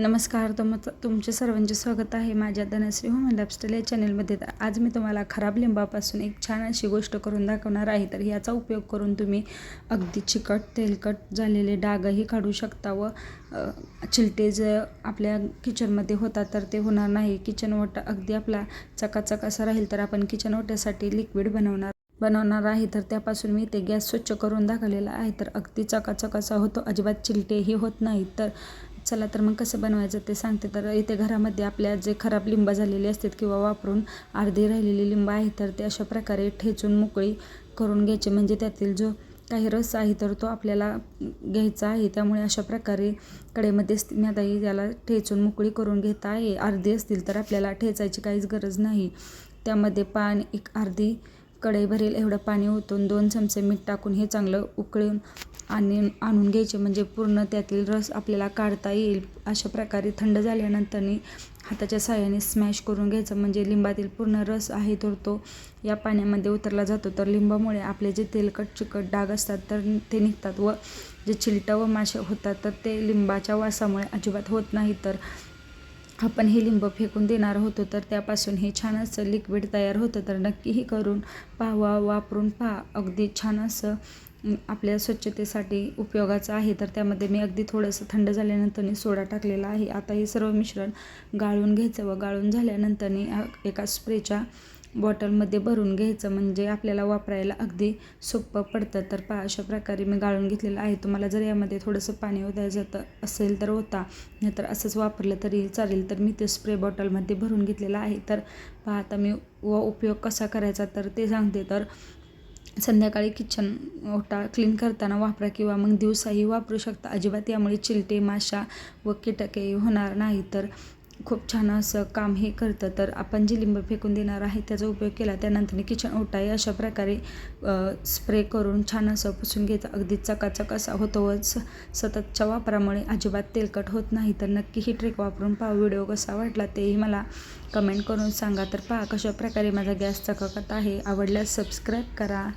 नमस्कार तुम तुमचे सर्वांचे स्वागत आहे माझ्या धनश्री होम लाईफस्टाईल या चॅनलमध्ये. आज मी तुम्हाला खराब लिंबापासून एक छान अशी गोष्ट करून दाखवणार आहे. तर याचा उपयोग करून तुम्ही अगदी चिकट तेलकट झालेले डागही काढू शकता व चिलटे जे आपल्या किचनमध्ये होतात तर ते होणार नाही. किचन ओटा अगदी आपला चकाचक असा राहील तर आपण किचन ओट्यासाठी लिक्विड बनवणार बनवणार आहे. तर त्यापासून मी ते गॅस स्वच्छ करून दाखवलेला आहे. तर अगदी चकाचक असा होतो. अजिबात चिलटेही होत नाही तर चला तर मग कसं बनवायचं ते सांगते. तर इथे घरामध्ये आपल्या जे खराब लिंब झालेले असतात किंवा वापरून अर्धी राहिलेली लिंब आहे तर ते अशा प्रकारे ठेचून मोकळी करून घ्यायची. म्हणजे त्यातील जो काही रस आहे तर तो आपल्याला घ्यायचा आहे. त्यामुळे अशा प्रकारे कडेमध्ये मी आता याला ठेचून मोकळी करून घेत आहे. अर्धी असतील तर आपल्याला ठेचायची काहीच गरज नाही. त्यामध्ये पान एक अर्धी कढई भरेल एवढं पाणी ओतून दोन चमचे मीठ टाकून हे चांगलं उकळून आणि आणून घ्यायचे. म्हणजे पूर्ण त्यातील रस आपल्याला काढता येईल. अशा प्रकारे थंड झाल्यानंतरनी हाताच्या साह्याने स्मॅश करून घ्यायचं. म्हणजे लिंबातील पूर्ण रस आहे तर तो या पाण्यामध्ये उतरला जातो. तर लिंबामुळे आपले जे तेलकट चिकट डाग असतात तर ते निघतात व जे चिलटं व मासे होतात तर ते लिंबाच्या वासामुळे अजिबात होत नाही. तर आपण हे लिंब फेकून देणार होतो तर त्यापासून हे छान असं लिक्विड तयार होतं. तर नक्कीही करून पाहा वापरून पहा. अगदी छान असं आपल्या स्वच्छतेसाठी उपयोगाचं आहे. तर त्यामध्ये मी अगदी थोडंसं थंड झाल्यानंतरनी सोडा टाकलेला आहे. आता हे सर्व मिश्रण गाळून घ्यायचं व गाळून झाल्यानंतरनी एका स्प्रेच्या बॉटलमध्ये भरून घ्यायचं. म्हणजे आपल्याला वापरायला अगदी सोपं पडतं. तर पहा अशा प्रकारे मी गाळून घेतलेलं आहे. तुम्हाला जर यामध्ये थोडंसं पाणी ओतायचं तर असेल तर होता नाहीतर असंच वापरलं तरी चालेल. तर मी ते स्प्रे बॉटलमध्ये भरून घेतलेलं आहे. तर पहा आता मी व उपयोग कसा करायचा तर ते सांगते. तर संध्याकाळी किचन ओटा क्लीन करताना वापरा किंवा मग दिवसाही वापरू शकता. अजिबात यामुळे चिलटे माशा व कीटके होणार नाही. तर खूप छान असं काम हे करतं. तर आपण जे लिंब फेकून देणार आहे त्याचा उपयोग केला त्यानंतर किचन ओटाय अशा प्रकारे स्प्रे करून छान असं पुसून घेतं. अगदी चकाचक असा होतो व स सततच्या वापरामुळे अजिबात तेलकट होत नाही. तर नक्की ही ट्रिक वापरून पहा. व्हिडिओ कसा वाटला तेही मला कमेंट करून सांगा. तर पहा कशा प्रकारे माझा गॅस चकाकत आहे. आवडल्यास सबस्क्राईब करा.